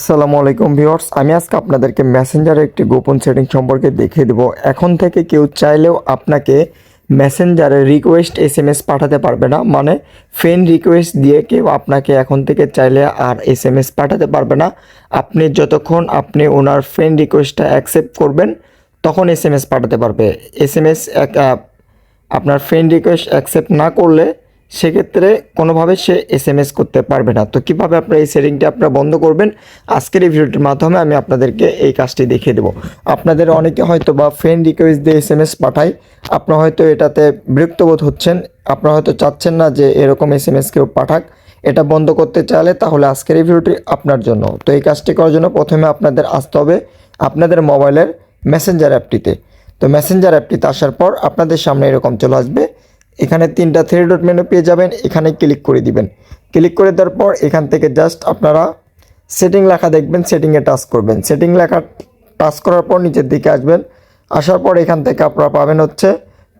আসসালামু আলাইকুম ভিউয়ার্স, আমি আজকে আপনাদেরকে মেসেঞ্জারের একটি গোপন সেটিং সম্পর্কে দেখিয়ে দেবো। এখন থেকে কেউ চাইলেও আপনাকে মেসেঞ্জারে রিকোয়েস্ট এস এম এস পাঠাতে পারবে না। মানে ফ্রেন্ড রিকোয়েস্ট দিয়ে কেউ আপনাকে এখন থেকে চাইলে আর এস এম এস পাঠাতে পারবে না। আপনি যতক্ষণ আপনি ওনার ফ্রেন্ড রিকোয়েস্টটা অ্যাকসেপ্ট করবেন, তখন এস এম এস পাঠাতে পারবে। এস এম এস আপনার ফ্রেন্ড রিকোয়েস্ট অ্যাকসেপ্ট না করলে সেক্ষেত্রে কোনোভাবে সে এস এম এস করতে পারবে না। তো কীভাবে আপনার এই সেটিংটি আপনারা বন্ধ করবেন? আজকের এই ভিডিওটির মাধ্যমে আমি আপনাদেরকে এই কাজটি দেখিয়ে দেবো। আপনাদের অনেকে হয়তো বা ফ্রেন্ড রিকোয়েস্ট দিয়ে এস এম এস পাঠায়। আপনারা হয়তো এটাতে বিরক্তবোধ হচ্ছেন। আপনারা হয়তো চাচ্ছেন না যে এরকম এস এম এস কেউ পাঠাক। এটা বন্ধ করতে চাইলে তাহলে আজকের এই ভিডিওটি আপনার জন্য। তো এই কাজটি করার জন্য প্রথমে আপনাদের আসতে হবে আপনাদের মোবাইলের মেসেঞ্জার অ্যাপটিতে তো মেসেঞ্জার অ্যাপটিতে আসার পর আপনাদের সামনে এরকম চলে আসবে এখানে তিনটা থ্রি ডট মেনু পেয়ে যাবেন, এখানে ক্লিক করে দিবেন। ক্লিক করে দেওয়ার পর এখান থেকে জাস্ট আপনারা সেটিং লেখা দেখবেন সেটিংয়ে টাচ করবেন। সেটিং লেখা টাচ করার পর নিচের দিকে আসবেন। আসার পর এখান থেকে আপনারা পাবেন হচ্ছে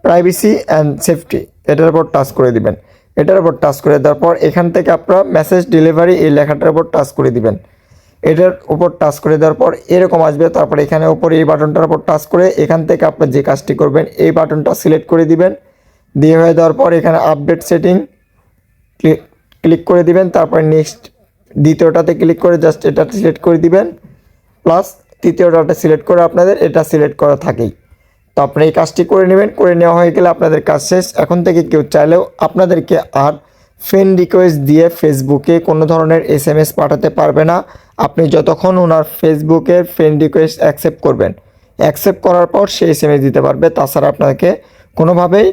প্রাইভেসি অ্যান্ড সেফটি এটার উপর টাচ করে দিবেন। এটার উপর টাচ করে দেওয়ার পর এখান থেকে আপনারা মেসেজ ডেলিভারি এই লেখাটার উপর টাচ করে দিবেন। এটার উপর টাচ করে দেওয়ার পর এরকম আসবে, তারপর এখানে উপর এই বাটনটার উপর টাচ করে এখান থেকে আপনার যে কাজটি করবেন, এই বাটনটা সিলেক্ট করে দিবেন। দিয়ে হয়ে দেওয়ার পর এখানে আপডেট সেটিং ক্লিক করে দিবেন। তারপর নেক্সট দ্বিতীয়টাতে ক্লিক করে জাস্ট এটা সিলেক্ট করে দিবেন। প্লাস তৃতীয়টাতে সিলেক্ট করে আপনাদের এটা সিলেক্ট করা থাকেই। তো আপনি এই কাজটি করে নেবেন। করে নেওয়া হয়ে গেলে আপনাদের কাজ শেষ। এখন থেকে কেউ চাইলেও আপনাদেরকে আর ফ্রেন্ড রিকোয়েস্ট দিয়ে ফেসবুকে কোনো ধরনের এস এম এস পাঠাতে পারবে না। আপনি যতক্ষণ ওনার ফেসবুকের ফ্রেন্ড রিকোয়েস্ট অ্যাকসেপ্ট করবেন। অ্যাকসেপ্ট করার পর সে এস এম এস দিতে পারবে। তাছাড়া আপনাকে কোনোভাবেই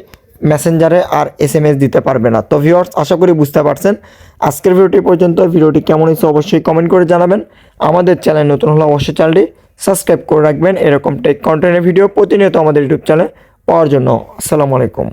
মেসেঞ্জারে আর এস এম এস দিতে পারবে না। তো ভিউয়ার্স আশা করি বুঝতে পারছেন। আজকের ভিডিওটি পর্যন্ত, ভিডিওটি কেমন হয়েছে অবশ্যই কমেন্ট করে জানাবেন। আমাদের চ্যানেল নতুন হলে অবশ্যই চ্যানেলটি সাবস্ক্রাইব করে রাখবেন। এরকম টেক কন্টেন্টের ভিডিও প্রতিনিয়ত আমাদের ইউটিউব চ্যানেল পাওয়ার জন্য। আসসালামু আলাইকুম।